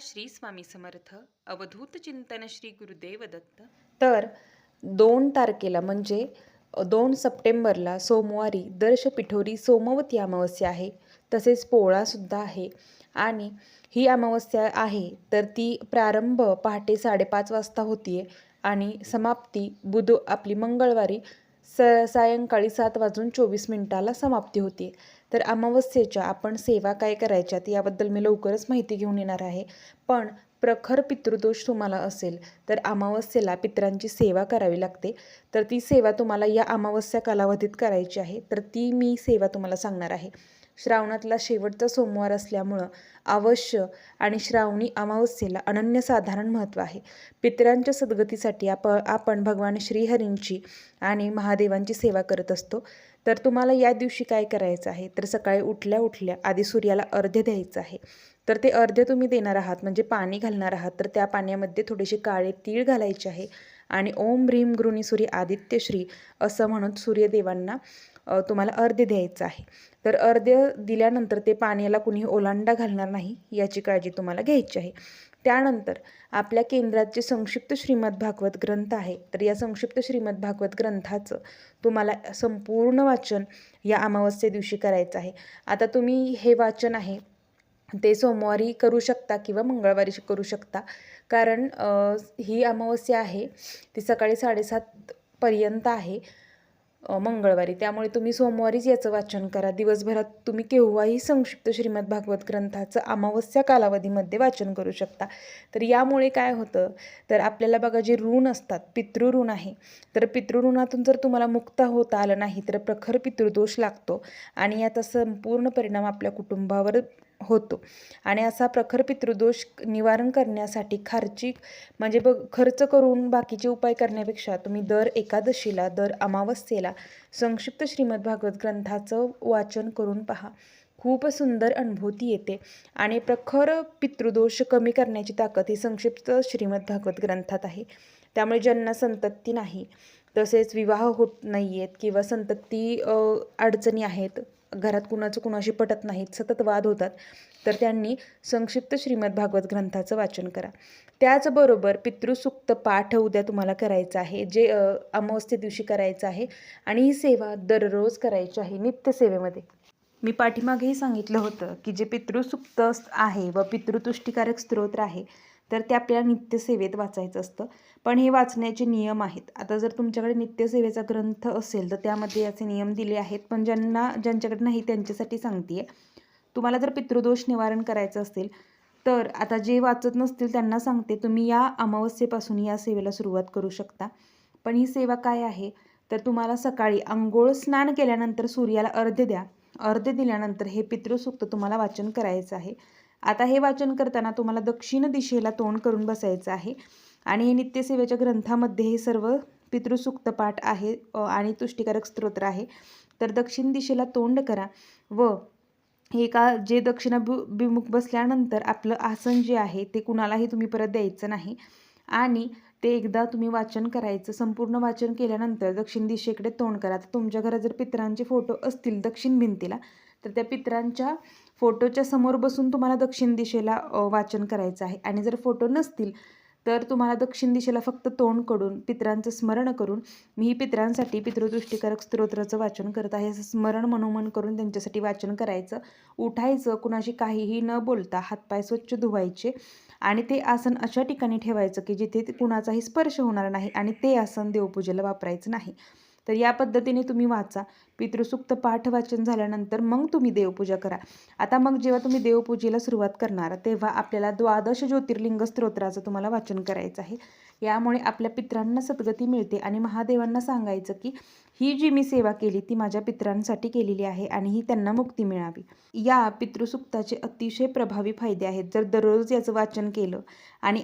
श्री स्वामी समर्थ अवधूत चिंतन श्री गुरुदेव दत्त. तर दोन तारखेला म्हणजे दोन सप्टेंबरला सोमवारी दर्श पिठोरी सोमवती अमावस्या आहे तसेच पोळासुद्धा आहे. आणि ही अमावस्या आहे तर ती प्रारंभ पहाटे साडेपाच वाजता होती आहे आणि समाप्ती बुध आपली मंगळवारी स सायंकाळी सात वाजून चोवीस मिनिटाला समाप्ती होते तर अमावस्येच्या आपण सेवा काय करायच्यात याबद्दल मी लवकरच माहिती घेऊन येणार आहे. पण प्रखर पितृदोष तुम्हाला असेल तर अमावस्येला पितरांची सेवा करावी लागते. तर ती सेवा तुम्हाला या अमावस्या कालावधीत करायची आहे. तर ती मी सेवा तुम्हाला सांगणार आहे. श्रावणातला शेवटचा सोमवार असल्यामुळं अवश्य आणि श्रावणी अमावस्येला अनन्यसाधारण महत्त्व आहे. पितरांच्या सद्गतीसाठी आप आपण भगवान श्रीहरींची आणि महादेवांची सेवा करत असतो. तर तुम्हाला या दिवशी काय करायचं आहे? तर सकाळी उठल्या उठल्या आधी सूर्याला अर्ध्य द्यायचं आहे. तर ते अर्ध्य तुम्ही देणार आहात म्हणजे पाणी घालणार आहात. तर त्या पाण्यामध्ये थोडेसे काळे तीळ घालायचे आहे. आणि ओम ह्रीम गृणी सूर्य आदित्य श्री असं म्हणून सूर्यदेवांना तुम्हाला अर्ध द्यायचं आहे. तर अर्ध दिल्यानंतर ते पाण्याला कुणी ओलांडा घालणार नाही याची काळजी तुम्हाला घ्यायची आहे. त्यानंतर आपल्या केंद्रात जे संक्षिप्त श्रीमद भागवत ग्रंथ आहे. तर या संक्षिप्त श्रीमद भागवत ग्रंथाचं तुम्हाला संपूर्ण वाचन या अमावस्ये दिवशी करायचं आहे. आता तुम्ही हे वाचन आहे ते सोमवारी करू शकता किंवा मंगळवारी करू शकता. कारण ही अमावस्या आहे ती सकाळी साडेसात पर्यंत आहे. मंगळवारी. त्यामुळे तुम्ही सोमवारीच याचं वाचन करा. दिवसभरात तुम्ही केव्हाही संक्षिप्त श्रीमद भागवत ग्रंथाचं अमावस्या कालावधीमध्ये वाचन करू शकता. तर यामुळे काय होतं? तर आपल्याला बघा जे ऋण असतात पितृऋण आहे. तर पितृऋणातून जर तुम्हाला मुक्त होता आलं नाही तर प्रखर पितृदोष लागतो. आणि याचा संपूर्ण परिणाम आपल्या कुटुंबावर होतो. आणि असा प्रखर पितृदोष निवारण करण्यासाठी खर्चिक म्हणजे बघ खर्च करून बाकीचे उपाय करण्यापेक्षा तुम्ही दर एकादशीला दर अमावस्येला संक्षिप्त श्रीमद भागवत ग्रंथाचं वाचन करून पहा. खूप सुंदर अनुभूती येते. आणि प्रखर पितृदोष कमी करण्याची ताकद ही संक्षिप्त श्रीमद भागवत ग्रंथात आहे. त्यामुळे ज्यांना संतती नाही तसेच विवाह होत नाही आहेत किंवा संतती अडचणी आहेत घरात कुणाचं कुणाशी पटत नाहीत सतत वाद होतात तर त्यांनी संक्षिप्त श्रीमद भागवत ग्रंथाचं वाचन करा. त्याचबरोबर पितृसुक्त पाठ उद्या तुम्हाला करायचं आहे जे अमावस्ये दिवशी करायचं आहे आणि ही सेवा दररोज करायची आहे नित्यसेवेमध्ये मी पाठीमागेही सांगितलं होतं की जे पितृसुक्त आहे व पितृतुष्टीकारक स्तोत्र आहे तर ते आपल्याला नित्यसेवेत वाचायचं असतं. पण हे वाचण्याचे नियम आहेत. आता जर तुमच्याकडे नित्यसेवेचा ग्रंथ असेल तर त्यामध्ये याचे नियम दिले आहेत. पण ज्यांना ज्यांच्याकडे नाही त्यांच्यासाठी सांगते आहे तुम्हाला जर पितृदोष निवारण करायचं असेल तर आता जे वाचत नसतील त्यांना सांगते तुम्ही या अमावस्येपासून या सेवेला सुरुवात करू शकता. पण ही सेवा काय आहे? तर तुम्हाला सकाळी आंघोळ स्नान केल्यानंतर सूर्याला अर्ध्य द्या. अर्ध्य दिल्यानंतर हे पितृसूक्त तुम्हाला वाचन करायचं आहे. आता हे वाचन करताना तुम्हाला दक्षिण दिशेला तोंड करून बसायचं आहे. आणि हे नित्यसेवेच्या ग्रंथामध्ये हे सर्व पितृसुक्तपाठ आहे आणि तुष्टीकारक स्तोत्र आहे. तर दक्षिण दिशेला तोंड करा व एका जे दक्षिणाभिमुख बसल्यानंतर आपलं आसन जे आहे ते कुणालाही तुम्ही परत द्यायचं नाही. आणि ते एकदा तुम्ही वाचन करायचं संपूर्ण वाचन केल्यानंतर दक्षिण दिशेकडे तोंड करा. तर तुमच्या घरात जर पितरांचे फोटो असतील दक्षिण भिंतीला तर त्या पित्रांच्या फोटोच्या समोर बसून तुम्हाला दक्षिण दिशेला वाचन करायचं आहे. आणि जर फोटो नसतील तर तुम्हाला दक्षिण दिशेला फक्त तोंडकडून पितरांचं स्मरण करून मी पित्रांसाठी पितरांसाठी पितृदृष्टीकारक स्तोत्राचं वाचन करत आहे. असं स्मरण मनोमन करून त्यांच्यासाठी वाचन करायचं उठायचं कुणाशी काहीही न बोलता हातपाय स्वच्छ धुवायचे आणि ते आसन अशा ठिकाणी ठेवायचं की जिथे कुणाचाही स्पर्श होणार नाही आणि ते आसन देवपूजेला वापरायचं नाही. तर या पद्धतीने तुम्ही वाचा. पितृसूक्त पाठ वाचन झाल्यानंतर मग तुम्ही देवपूजा करा. आता मग जेव्हा तुम्ही देवपूजेला सुरुवात करणार तेव्हा आपल्याला द्वादश ज्योतिर्लिंग स्तोत्राचं तुम्हाला वाचन करायचं आहे. यामुळे आपल्या पित्रांना सद्गती मिळते आणि महादेवांना सांगायचं की ही जी मी सेवा केली ती माझ्या पित्रांसाठी केलेली आहे आणि ही त्यांना मुक्ती मिळावी. या पितृसुक्ताचे अतिशय प्रभावी फायदे आहेत. जर दररोज याचं वाचन केलं आणि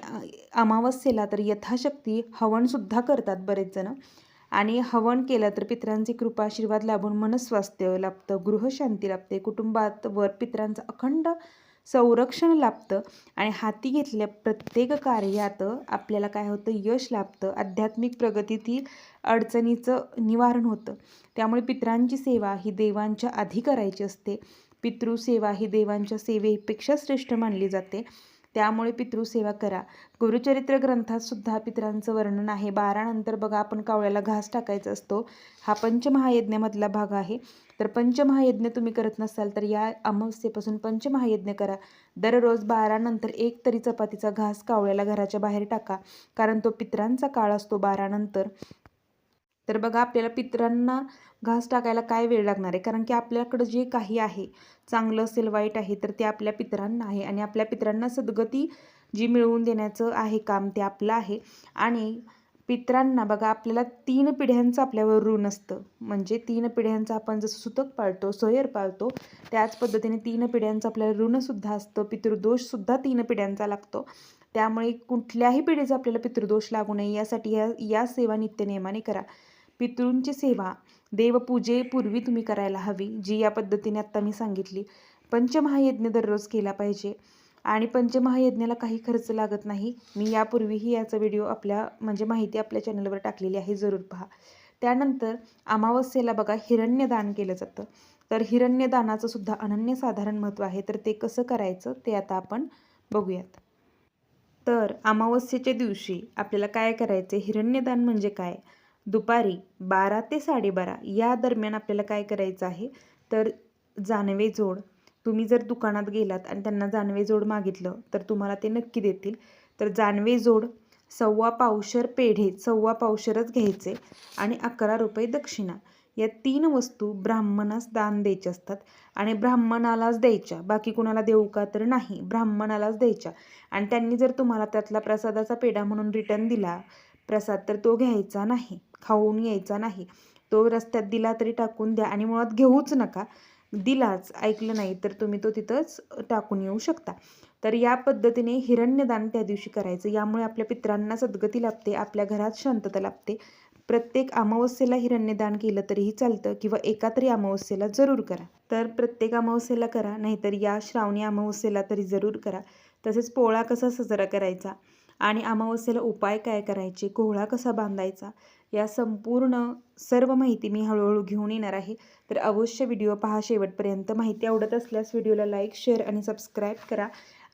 अमावस्येला तर यथाशक्ती हवनसुद्धा करतात बरेच जण. आणि हवन केलं तर पितरांची कृपा आशीर्वाद लाभून मनस्वास्थ्य लाभतं गृहशांती लाभते कुटुंबात वर पितरांचं अखंड संरक्षण लाभतं आणि हाती घेतल्या प्रत्येक कार्यात आपल्याला काय होतं? यश लाभतं. आध्यात्मिक प्रगतीतील अडचणीचं निवारण होतं. त्यामुळे पितरांची सेवा ही देवांच्या आधी करायची असते. पितृसेवा ही देवांच्या सेवेपेक्षा श्रेष्ठ मानली जाते. त्यामुळे पितृसेवा करा. गुरुचरित्र ग्रंथात सुद्धा पितरांचं वर्णन आहे. बारानंतर बघा आपण कावळ्याला घास टाकायचा असतो. हा पंचमहायज्ञामधला भाग आहे. तर पंचमहायज्ञ तुम्ही करत नसाल तर या अमावस्येपासून पंचमहायज्ञ करा. दररोज बारानंतर एक तरी चपातीचा घास कावळ्याला घराच्या बाहेर टाका. कारण तो पितरांचा काळ असतो बारानंतर तर बघा आपल्याला पितरांना घास टाकायला काय वेळ लागणार आहे? कारण की आपल्याकडं जे काही आहे चांगलं असेल वाईट आहे तर ते आपल्या पितरांना आहे. आणि आपल्या पितरांना सद्गती जी मिळवून देण्याचं आहे काम ते आपलं आहे. आणि पितरांना बघा आपल्याला तीन पिढ्यांचं आपल्यावर ऋण असतं. म्हणजे तीन पिढ्यांचं आपण जसं सुतक पाळतो सोयर पाळतो त्याच पद्धतीने तीन पिढ्यांचं आपल्याला ऋणसुद्धा असतं. पितृदोषसुद्धा तीन पिढ्यांचा लागतो. त्यामुळे कुठल्याही पिढीचा आपल्याला पितृदोष लागू नये. यासाठी या या सेवा नित्यनियमाने करा. पितृंची सेवा. देवपूजेपूर्वी तुम्ही करायला हवी जी या पद्धतीने आत्ता मी सांगितली. पंचमहायज्ञ दररोज केला पाहिजे. आणि पंचमहायज्ञाला काही खर्च लागत नाही. मी यापूर्वीही याचा व्हिडिओ आपल्या म्हणजे माहिती आपल्या चॅनलवर टाकलेली आहे जरूर पहा. त्यानंतर अमावस्येला बघा हिरण्यदान केलं जातं. तर हिरण्यदानाचं सुद्धा अनन्यसाधारण महत्त्व आहे. तर ते कसं करायचं ते आता आपण बघूयात. तर अमावस्येच्या दिवशी आपल्याला काय करायचं हिरण्यदान म्हणजे काय? दुपारी बारा ते साडेबारा या दरम्यान आपल्याला काय करायचं आहे? तर जानवे जोड. तुम्ही जर दुकानात गेलात आणि त्यांना जानवे जोड मागितलं तर तुम्हाला ते नक्की देतील. तर जानवे जोड सव्वा पावशर पेढे सव्वा पावशरच घ्यायचे आणि अकरा रुपये दक्षिणा. या तीन वस्तू ब्राह्मणास दान द्यायच्या असतात आणि ब्राह्मणालाच द्यायच्या. बाकी कुणाला देऊ का तर नाही ब्राह्मणालाच द्यायच्या. आणि त्यांनी जर तुम्हाला त्यातला प्रसादाचा पेढा म्हणून रिटर्न दिला प्रसाद तर तो घ्यायचा नाही खाऊन यायचा नाही. तो रस्त्यात दिला तरी टाकून द्या आणि मुळात घेऊच नका. दिलाच ऐकलं नाही तर तुम्ही तो तिथंच टाकून येऊ शकता. तर या पद्धतीने हिरण्यदान त्या दिवशी करायचं. यामुळे आपल्या पित्रांना सद्गती लाभते आपल्या घरात शांतता लाभते. प्रत्येक अमावस्येला हिरण्यदान केलं तरीही चालतं किंवा एका तरी अमावस्येला जरूर करा. तर प्रत्येक अमावस्येला करा नाहीतर या श्रावणी अमावस्येला तरी जरूर करा. तसेच पोळा कसा साजरा करायचा? आणि अमावस्येला उपाय काय करायचे? कोहळा कसा बांधायचा? या संपूर्ण सर्व माहिती मी हळूहळू घेऊन येणार आहे. तर अवश्य व्हिडिओ पहा शेवटपर्यंत. माहिती आवडत असल्यास व्हिडिओला लाईक शेअर आणि सबस्क्राईब करा.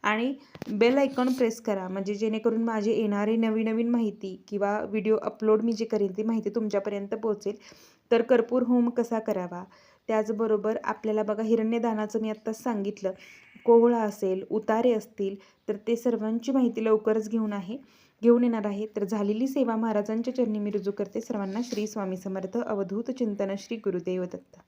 आणि बेल आयकॉन प्रेस करा. म्हणजे जेणेकरून माझे येणारे नवीन नवीन माहिती किंवा व्हिडिओ अपलोड मी जे करेन ती माहिती तुमच्यापर्यंत पोहोचेल. तर कर्पूर होम कसा करावा? त्याचबरोबर आपल्याला बघा हिरण्यदानाचं मी आत्ताच सांगितलं. कोहळा असेल उतारे असतील तर ते सर्वांची माहिती लवकरच घेऊन आहे घेऊन येणार आहे. तर झालेली सेवा महाराजांच्या चरणी मी रुजू करते. सर्वांना श्री स्वामी समर्थ. अवधूत चिंतन श्री गुरुदेव दत्त.